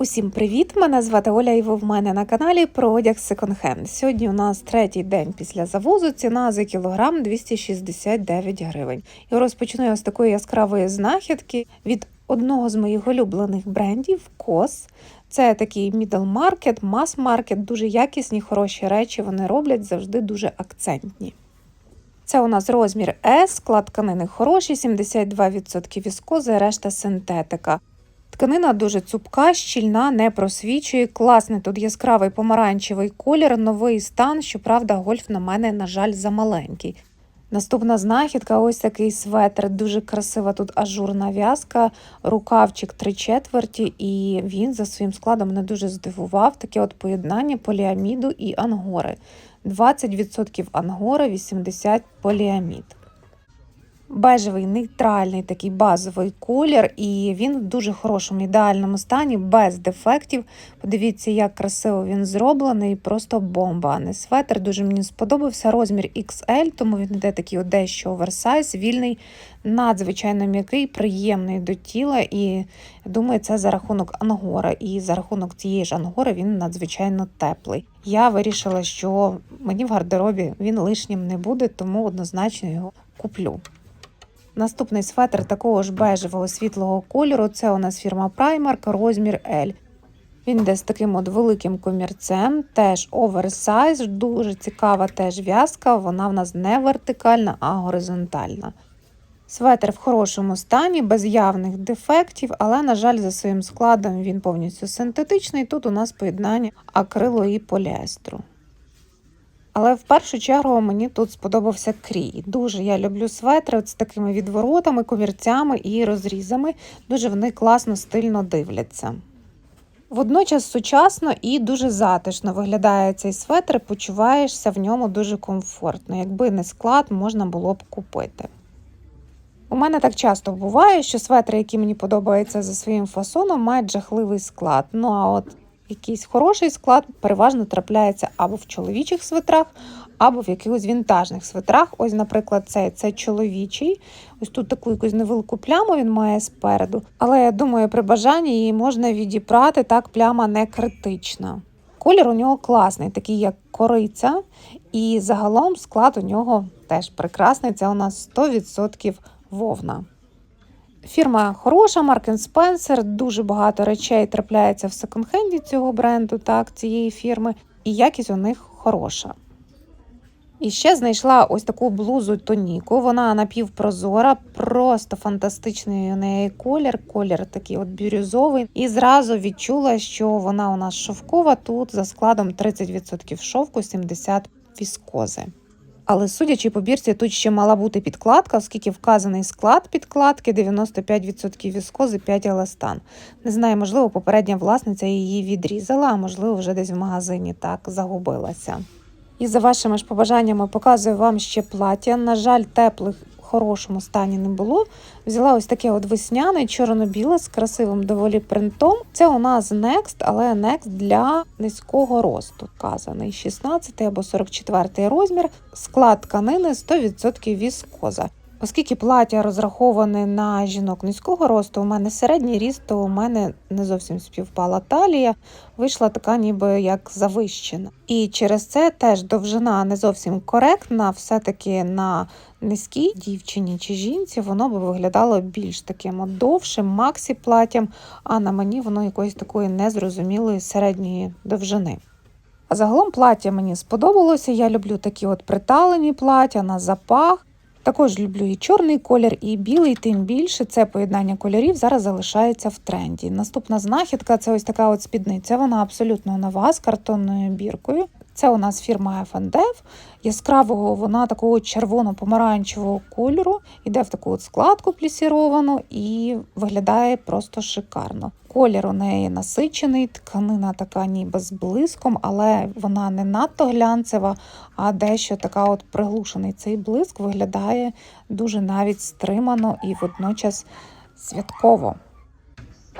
Усім привіт! Мене звати Оля і ви в мене на каналі про одяг секонд-хенд. Сьогодні у нас третій день після завозу. Ціна за кілограм 269 гривень. І розпочну я з такої яскравої знахідки від одного з моїх улюблених брендів COS. Це такий market, мас-маркет, дуже якісні, хороші речі. Вони роблять завжди дуже акцентні. Це у нас розмір S, склад тканини хороший, 72% віскози, решта синтетика. Тканина дуже цупка, щільна, не просвічує. Класний тут яскравий помаранчевий колір, новий стан. Щоправда, гольф на мене, на жаль, замаленький. Наступна знахідка ось такий светр. Дуже красива тут ажурна в'язка, рукавчик три четверті, і він за своїм складом мене дуже здивував. Таке от поєднання поліаміду і ангори. 20% ангора, 80% поліамід. Бежевий нейтральний такий базовий колір, і він в дуже хорошому ідеальному стані, без дефектів. Подивіться, як красиво він зроблений, просто бомба. А не светр. Дуже мені сподобався розмір XL, тому він йде такий дещо оверсайз, вільний, надзвичайно м'який, приємний до тіла. І думаю, це за рахунок ангора. І за рахунок цієї ж ангори він надзвичайно теплий. Я вирішила, що мені в гардеробі він лишнім не буде, тому однозначно його куплю. Наступний светр такого ж бежевого світлого кольору. Це у нас фірма Primark, розмір L. Він йде з таким от великим комірцем, теж оверсайз, дуже цікава теж в'язка. Вона в нас не вертикальна, а горизонтальна. Светр в хорошому стані, без явних дефектів, але, на жаль, за своїм складом він повністю синтетичний. Тут у нас поєднання акрилу і поліестру. Але в першу чергу мені тут сподобався крій. Дуже я люблю светри з такими відворотами, комірцями і розрізами. Дуже вони класно, стильно дивляться. Водночас сучасно і дуже затишно виглядає цей светр, почуваєшся в ньому дуже комфортно. Якби не склад, можна було б купити. У мене так часто буває, що светри, які мені подобаються за своїм фасоном, мають жахливий склад. Ну а от якийсь хороший склад переважно трапляється або в чоловічих свитрах, або в якихось вінтажних свитрах. Ось, наприклад, цей це чоловічий. Ось тут таку якусь невелику пляму він має спереду. Але я думаю, при бажанні її можна відіпрати, так пляма не критична. Колір у нього класний, такий як кориця, і загалом склад у нього теж прекрасний. Це у нас 100% вовна. Фірма хороша, Mark Spencer, дуже багато речей трапляється в секонд-хенді цього бренду, так, цієї фірми, і якість у них хороша. І ще знайшла ось таку блузу тоніку. Вона напівпрозора, просто фантастичний у неї колір. Колір такий от бірюзовий. І зразу відчула, що вона у нас шовкова. Тут за складом 30% шовку, 70% віскози. Але судячи по бірці, тут ще мала бути підкладка, оскільки вказаний склад підкладки 95% віскози, 5 еластан. Не знаю, можливо, попередня власниця її відрізала, а можливо, вже десь в магазині так загубилася. І за вашими ж побажаннями показую вам ще плаття. На жаль, теплих хорошому стані не було. Взяла ось таке от весняне, чорно-біле з красивим доволі принтом. Це у нас Next, але Next для низького росту. Вказаний 16 або 44 розмір. Склад тканини 100% віскоза. Оскільки плаття розраховане на жінок низького росту, у мене середній ріст, то у мене не зовсім співпала талія, вийшла така ніби як завищена. І через це теж довжина не зовсім коректна, все-таки на низькій дівчині чи жінці воно би виглядало більш таким от довшим, максі платтям, а на мені воно якоїсь такої незрозумілої середньої довжини. А загалом плаття мені сподобалося. Я люблю такі от приталені плаття на запах. Також люблю і чорний колір, і білий, тим більше це поєднання кольорів зараз залишається в тренді. Наступна знахідка це ось така от спідниця. Вона абсолютно нова з картонною біркою. Це у нас фірма F&F. Яскравого вона такого червоно-помаранчевого кольору, йде в таку от складку плісіровану і виглядає просто шикарно. Колір у неї насичений, тканина така ніби з блиском, але вона не надто глянцева, а дещо така от приглушений цей блиск виглядає дуже навіть стримано і водночас святково.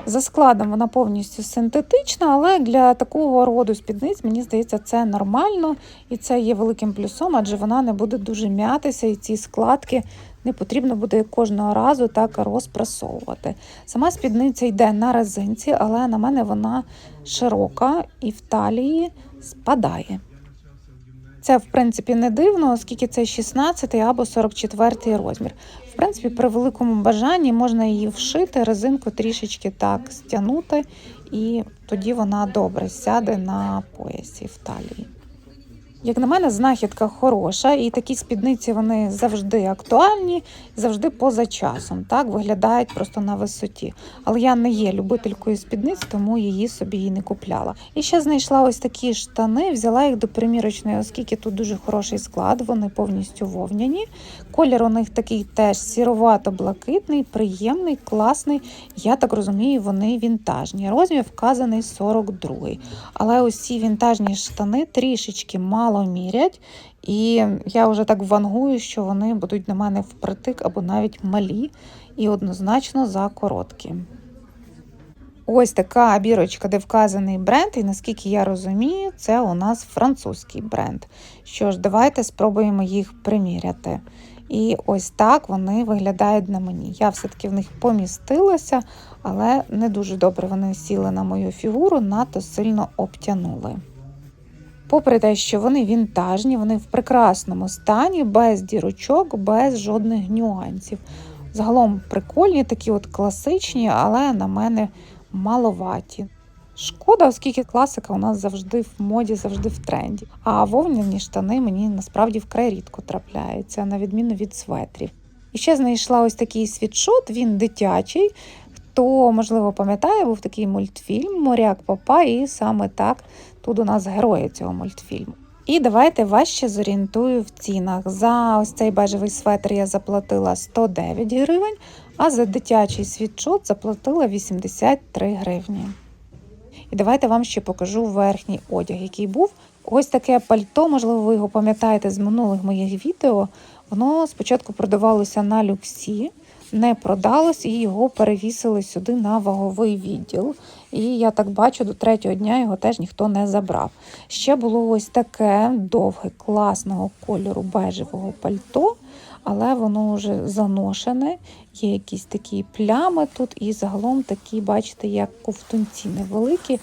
За складом вона повністю синтетична, але для такого роду спідниць, мені здається, це нормально і це є великим плюсом, адже вона не буде дуже м'ятися, і ці складки не потрібно буде кожного разу так розпрасовувати. Сама спідниця йде на резинці, але на мене вона широка і в талії спадає. Це, в принципі, не дивно, оскільки це 16 або 44 розмір. В принципі, при великому бажанні можна її вшити, резинку трішечки так стягнути, і тоді вона добре сяде на поясі в талії. Як на мене, знахідка хороша, і такі спідниці вони завжди актуальні, завжди поза часом. Так виглядають просто на висоті. Але я не є любителькою спідниць, тому її собі і не купляла. І ще знайшла ось такі штани, взяла їх до примірочної, оскільки тут дуже хороший склад, вони повністю вовняні. Колір у них такий теж сіровато-блакитний, приємний, класний. Я так розумію, вони вінтажні. Розмір вказаний 42. Але ось ці вінтажні штани трішечки мало мірять. І я вже так вангую, що вони будуть на мене впритик або навіть малі і однозначно за короткі. Ось така бірочка, де вказаний бренд, і наскільки я розумію, це у нас французький бренд. Що ж, давайте спробуємо їх приміряти. І ось так вони виглядають на мені. Я все-таки в них помістилася, але не дуже добре вони сіли на мою фігуру, надто сильно обтянули. Попри те, що вони вінтажні, вони в прекрасному стані, без дірочок, без жодних нюансів. Загалом прикольні, такі от класичні, але на мене маловаті. Шкода, оскільки класика у нас завжди в моді, завжди в тренді. А вовняні штани мені насправді вкрай рідко трапляються, на відміну від светрів. І ще знайшла ось такий світшот, він дитячий. Хто, можливо, пам'ятає, був такий мультфільм Моряк Папа, і саме так тут у нас герої цього мультфільму. І давайте вас ще зорієнтую в цінах. За ось цей бежевий светр я заплатила 109 гривень, а за дитячий світшот заплатила 83 гривні. І давайте вам ще покажу верхній одяг, який був. Ось таке пальто, можливо, ви його пам'ятаєте з минулих моїх відео. Воно спочатку продавалося на люксі, не продалось і його перевісили сюди на ваговий відділ. І я так бачу, до третього дня його теж ніхто не забрав. Ще було ось таке довге, класного кольору бежевого пальто, але воно вже заношене, є якісь такі плями тут, і загалом такі, бачите, як ковтунці невеликі.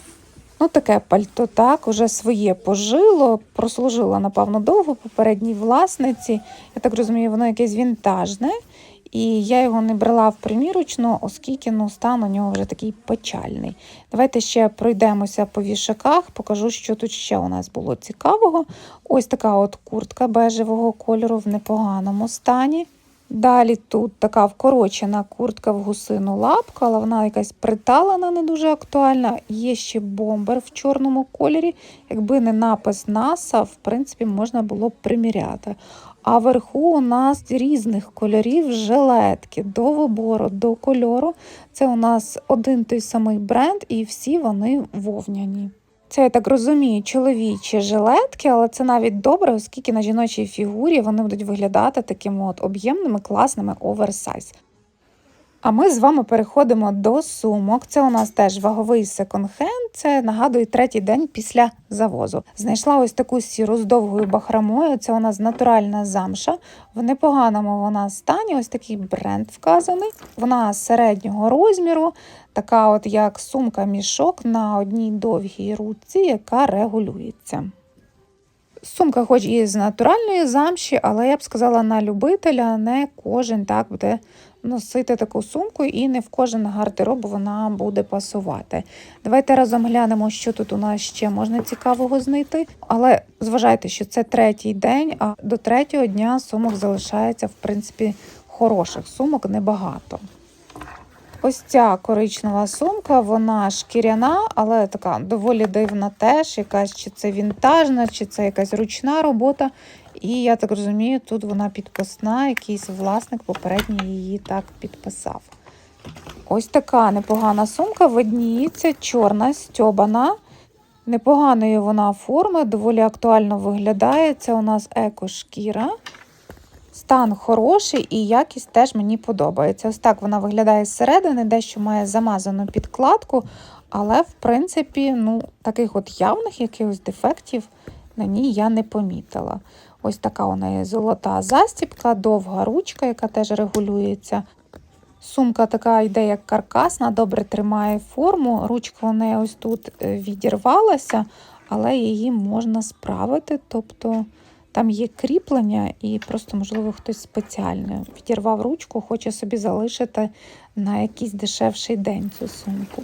Ну, таке пальто так, уже своє пожило, прослужило, напевно, довго попередній власниці. Я так розумію, воно якесь вінтажне. І я його не брала в примірочну, оскільки ну, стан у нього вже такий печальний. Давайте ще пройдемося по вішаках, покажу, що тут ще у нас було цікавого. Ось така от куртка бежевого кольору в непоганому стані. Далі тут така вкорочена куртка в гусину лапку, але вона якась приталена, не дуже актуальна. Є ще бомбер в чорному кольорі. Якби не напис НАСА, в принципі, можна було б приміряти. А вверху у нас різних кольорів жилетки до вибору, до кольору. Це у нас один той самий бренд, і всі вони вовняні. Це, я так розумію, чоловічі жилетки, але це навіть добре, оскільки на жіночій фігурі вони будуть виглядати такими от об'ємними, класними оверсайз. А ми з вами переходимо до сумок. Це у нас теж ваговий секонд-хенд, Це нагадую третій день після завозу. Знайшла ось таку сіру з довгою бахромою. Це у нас натуральна замша. В непоганому вона стані. Ось такий бренд вказаний. Вона середнього розміру, така, от як сумка-мішок на одній довгій руці, яка регулюється. Сумка, хоч і з натуральної замші, але я б сказала на любителя, не кожен так буде носити таку сумку, і не в кожен гардероб вона буде пасувати. Давайте разом глянемо, що тут у нас ще можна цікавого знайти. Але зважайте, що це третій день, а до третього дня сумок залишається, в принципі, хороших сумок небагато. Ось ця коричнева сумка, вона шкіряна, але така доволі дивна теж, якась чи це вінтажна, чи це якась ручна робота. І я так розумію, тут вона підписна, якийсь власник попередній її так підписав. Ось така непогана сумка, видніється, чорна, стьобана. Непоганої вона форми, доволі актуально виглядає. Це у нас еко-шкіра. Стан хороший і якість теж мені подобається. Ось так вона виглядає зсередини, дещо має замазану підкладку, але, в принципі, ну, таких от явних якихось дефектів на ній я не помітила. Ось така у неї золота застібка, довга ручка, яка теж регулюється. Сумка така йде як каркасна, добре тримає форму. Ручка у неї ось тут е, відірвалася, але її можна справити. Тобто там є кріплення, і просто, можливо, хтось спеціально відірвав ручку, хоче собі залишити на якийсь дешевший день цю сумку.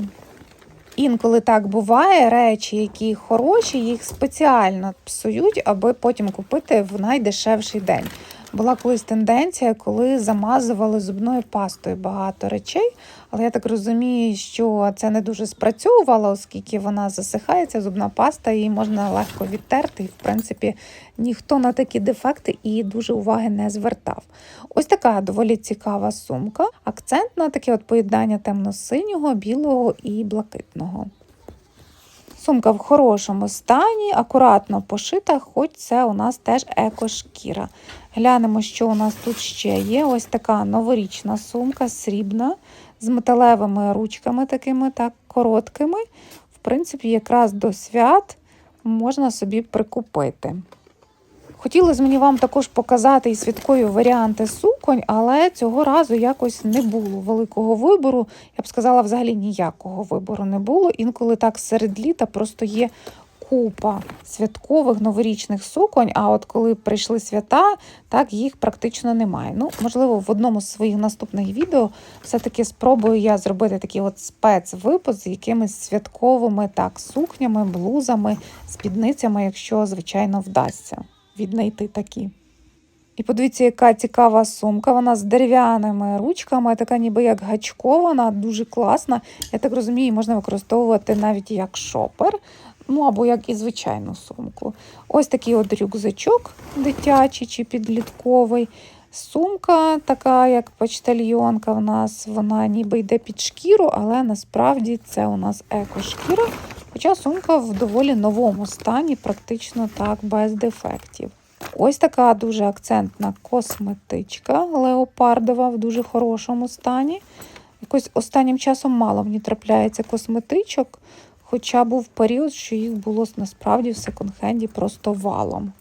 Інколи так буває, речі, які хороші, їх спеціально псують, аби потім купити в найдешевший день. Була колись тенденція, коли замазували зубною пастою багато речей, але я так розумію, що це не дуже спрацьовувало, оскільки вона засихається, зубна паста, її можна легко відтерти, і в принципі ніхто на такі дефекти і дуже уваги не звертав. Ось така доволі цікава сумка. Акцент на таке от поєднання темно-синього, білого і блакитного. Сумка в хорошому стані, акуратно пошита, хоч це у нас теж екошкіра. Глянемо, що у нас тут ще є. Ось така новорічна сумка, срібна, з металевими ручками, такими так короткими. В принципі, якраз до свят можна собі прикупити. Хотілося мені вам також показати і святкові варіанти суконь, але цього разу якось не було великого вибору. Я б сказала, взагалі ніякого вибору не було. Інколи так серед літа просто є купа святкових новорічних суконь. А от коли прийшли свята, так їх практично немає. Ну, можливо, в одному з своїх наступних відео все-таки спробую я зробити такий от спецвипуск з якимись святковими так сукнями, блузами, спідницями, якщо, звичайно, вдасться віднайти такі. І подивіться, яка цікава сумка. Вона з дерев'яними ручками, така ніби як гачкована, дуже класна. Я так розумію, можна використовувати навіть як шопер, ну або як і звичайну сумку. Ось такий от рюкзачок дитячий чи підлітковий. Сумка, така як почтальйонка, в нас вона ніби йде під шкіру, але насправді це у нас екошкіра. Хоча сумка в доволі новому стані, практично так, без дефектів. Ось така дуже акцентна косметичка леопардова в дуже хорошому стані. Якось останнім часом мало мені трапляється косметичок, хоча був період, що їх було насправді в секонд-хенді просто валом.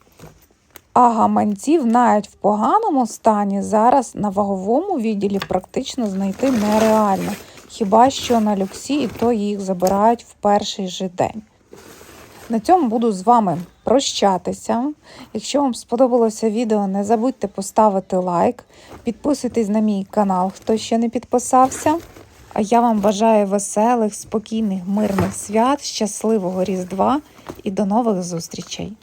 А гаманців навіть в поганому стані зараз на ваговому відділі практично знайти нереально. Хіба що на люксі, і то їх забирають в перший же день. На цьому буду з вами прощатися. Якщо вам сподобалося відео, не забудьте поставити лайк, підписуйтесь на мій канал, хто ще не підписався. А я вам бажаю веселих, спокійних, мирних свят, щасливого Різдва і до нових зустрічей!